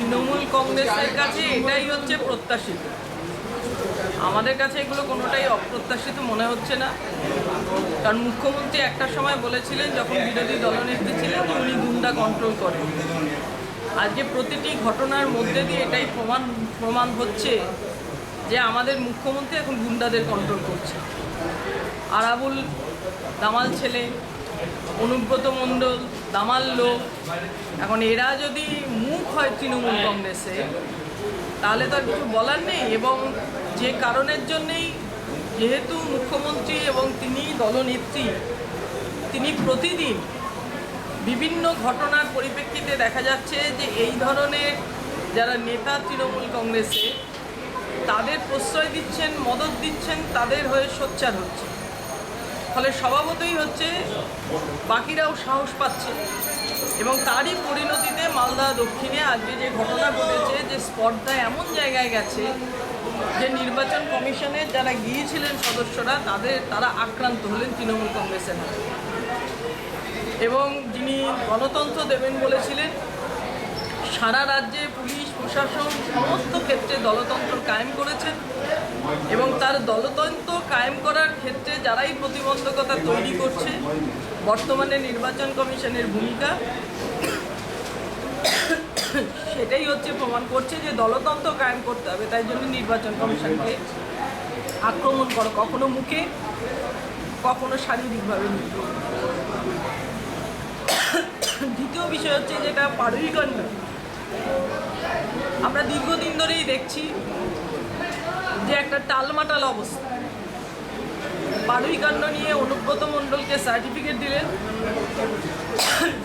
তৃণমূল কংগ্রেসের কাছে এটাই হচ্ছে প্রত্যাশিত। আমাদের কাছে এগুলো কোনোটাই অপ্রত্যাশিত মনে হচ্ছে না। কারণ মুখ্যমন্ত্রী একটা সময় বলেছিলেন, যখন বিরোধী দলনেত্রী ছিলেন, উনি গুন্ডা কন্ট্রোল করেন। আজকে প্রতিটি ঘটনার মধ্যে দিয়ে এটাই প্রমাণ প্রমাণ হচ্ছে যে আমাদের মুখ্যমন্ত্রী এখন গুন্ডাদের কন্ট্রোল করছে। আরাবুল দামাল ছেলে অনুব্রত মণ্ডল, দামাল লোক। এখন এরা যদি মুখ হয় তৃণমূল কংগ্রেসে, তাহলে তো আর কিছু বলার নেই। এবং যে কারণের জন্যেই যেহেতু মুখ্যমন্ত্রী এবং তিনি দলনেত্রী, তিনি প্রতিদিন বিভিন্ন ঘটনার পরিপ্রেক্ষিতে দেখা যাচ্ছে যে এই ধরনের যারা নেতা তৃণমূল কংগ্রেসে, তাদের প্রশ্রয় দিচ্ছেন, মদত দিচ্ছেন, তাদের হয়ে সোচ্চার হচ্ছে। ফলে স্বভাবতই হচ্ছে বাকিরাও সাহস পাচ্ছে। এবং তারই পরিণতিতে মালদা দক্ষিণে আজকে যে ঘটনা ঘটেছে, যে স্পর্ধা এমন জায়গায় গেছে যে নির্বাচন কমিশনের যারা গিয়েছিলেন সদস্যরা, তাদের, তারা আক্রান্ত হলেন তৃণমূল কংগ্রেসের এবং যিনি গণতন্ত্র দেবেন বলেছিলেন, সারা রাজ্যে পুলিশ প্রশাসন সমস্ত ক্ষেত্রে দলতন্ত্র কায়েম করেছেন এবং তার দলতন্ত্র কায়েম করার ক্ষেত্রে যারাই প্রতিবন্ধকতা তৈরি করছে, বর্তমানে নির্বাচন কমিশনের ভূমিকা, সেটাই হচ্ছে প্রমাণ করছে যে দলতন্ত্র কায়েম করতে হবে, তাই জন্য নির্বাচন কমিশনকে আক্রমণ করো, কখনো মুখে, কখনো শারীরিকভাবে দ্বিতীয় বিষয় হচ্ছে যেটা পারুইকাণ্ড আমরা দীর্ঘদিন ধরেই দেখছি যে একটা টালমাটাল অবস্থা। পারুইকাণ্ড নিয়ে অনুব্রত মণ্ডলকে সার্টিফিকেট দিলেন।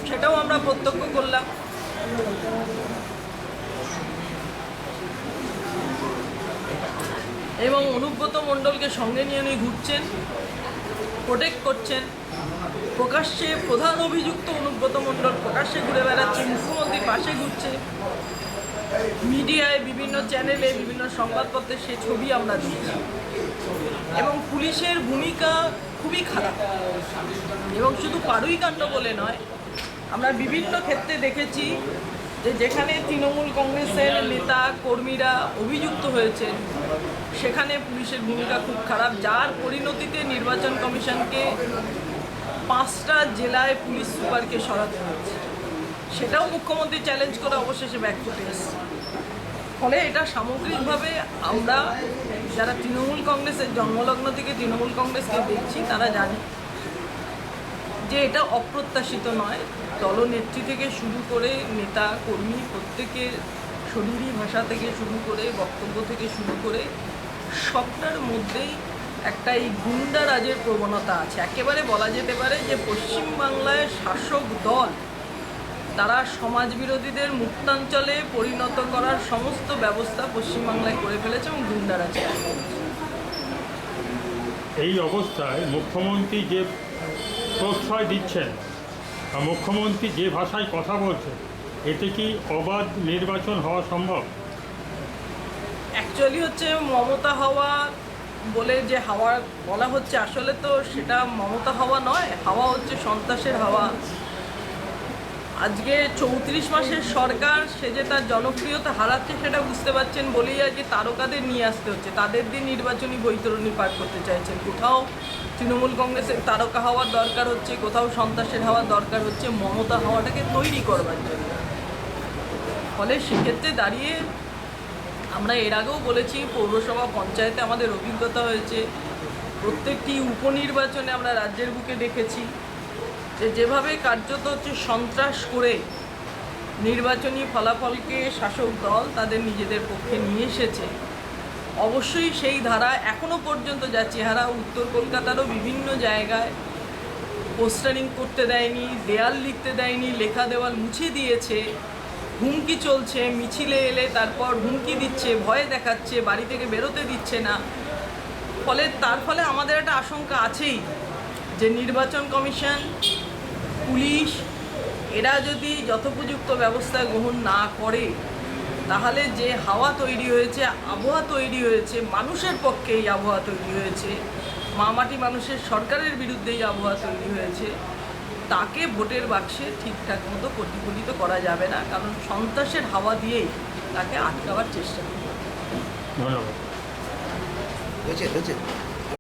সেটাও আমরা প্রত্যক্ষ করলাম। এবং অনুব্রত মণ্ডলকে সঙ্গে নিয়ে উনি ঘুরছেন প্রোটেক্ট করছেন। প্রকাশ্যে প্রধান অভিযুক্ত অনুব্রত মণ্ডল প্রকাশ্যে ঘুরে বেড়াচ্ছে মুখ্যমন্ত্রীর পাশে ঘুরছে। মিডিয়ায় বিভিন্ন চ্যানেলে বিভিন্ন সংবাদপত্রে সে ছবি আমরা দেখছি। এবং পুলিশের ভূমিকা খুবই খারাপ। এবং শুধু পারুই কাণ্ড বলে নয়, আমরা বিভিন্ন ক্ষেত্রে দেখেছি যে যেখানে তৃণমূল কংগ্রেসের নেতা, কর্মীরা অভিযুক্ত হয়েছে, সেখানে পুলিশের ভূমিকা খুব খারাপ। যার পরিণতিতে নির্বাচন কমিশনকে পাঁচটা জেলায় পুলিশ সুপারকে সরাতে হয়েছে। সেটাও মুখ্যমন্ত্রী চ্যালেঞ্জ করে অবশেষে ব্যাক ফুটে এসেছে ফলে এটা সামগ্রিকভাবে আমরা যারা তৃণমূল কংগ্রেসের, জন্মলগ্ন থেকে তৃণমূল কংগ্রেসকে দেখছি, তারা জানে যে এটা অপ্রত্যাশিত নয়। দলনেত্রী থেকে শুরু করে নেতা, কর্মী প্রত্যেকের শরীরী ভাষা থেকে শুরু করে বক্তব্য থেকে শুরু করে সবটার মধ্যেই একটা এই গুন্ডা রাজের প্রবণতা আছে। একেবারে বলা যেতে পারে যে পশ্চিমবাংলায় শাসক দল তারা সমাজ বিরোধীদের মুক্তাঞ্চলে পরিণত করার সমস্ত ব্যবস্থা পশ্চিমবাংলায় করে ফেলেছে এবং গুন্ডারাজ এই অবস্থায় মুখ্যমন্ত্রী যে প্রশ্রয় দিচ্ছেন বা মুখ্যমন্ত্রী যে ভাষায় কথা বলছেন এতে কি অবাধ নির্বাচন হওয়া সম্ভব? অ্যাকচুয়ালি হচ্ছে মমতা হাওয়া বলে যে হাওয়া বলা হচ্ছে আসলে তো সেটা মমতা হাওয়া নয় হাওয়া হচ্ছে সন্ত্রাসের হাওয়া। আজকে চৌত্রিশ মাসের সরকার, সে যে তার জনপ্রিয়তা হারাচ্ছে সেটা বুঝতে পারছেন বলেই আজকে তারকাদের নিয়ে আসতে হচ্ছে। তাদের দিয়ে নির্বাচনী বৈতরণী পার করতে চাইছেন। কোথাও তৃণমূল কংগ্রেসের তারকা হওয়ার দরকার হচ্ছে, কোথাও সন্ত্রাসের হওয়ার দরকার হচ্ছে, মমতা হওয়াটাকে তৈরি করবার জন্য। ফলে সেক্ষেত্রে দাঁড়িয়ে আমরা এর আগেও বলেছি, পৌরসভা পঞ্চায়েতে আমাদের অভিজ্ঞতা হয়েছে। প্রত্যেকটি উপনির্বাচনে আমরা রাজ্যের বুকে দেখেছি। যে যেভাবে কার্যত হচ্ছে সন্ত্রাস করে নির্বাচনী ফলাফলকে শাসক দল তাদের নিজেদের পক্ষে নিয়ে এসেছে, অবশ্যই সেই ধারা এখনও পর্যন্ত যা চেহারা উত্তর কলকাতারও বিভিন্ন জায়গায় পোস্টারিং করতে দেয়নি, দেয়াল লিখতে দেয়নি, লেখা দেওয়াল মুছে দিয়েছে, হুমকি চলছে, মিছিলে এলে তারপর হুমকি দিচ্ছে, ভয় দেখাচ্ছে, বাড়ি থেকে বেরোতে দিচ্ছে না। ফলে তার ফলে আমাদের একটা আশঙ্কা আছেই যে নির্বাচন কমিশন পুলিশ এরা যদি যথোপযুক্ত ব্যবস্থা গ্রহণ না করে তাহলে যে হাওয়া তৈরি হয়েছে আবহাওয়া তৈরি হয়েছে মানুষের পক্ষে এই আবহাওয়া তৈরি হয়েছে মামাটি মানুষের সরকারের বিরুদ্ধে এই আবহাওয়া তৈরি হয়েছে তাকে ভোটের বাক্সে ঠিকঠাক মতো প্রতিফলিত করা যাবে না কারণ সন্ত্রাসের হাওয়া দিয়েই তাকে আটকাবার চেষ্টা করবে ধন্যবাদ।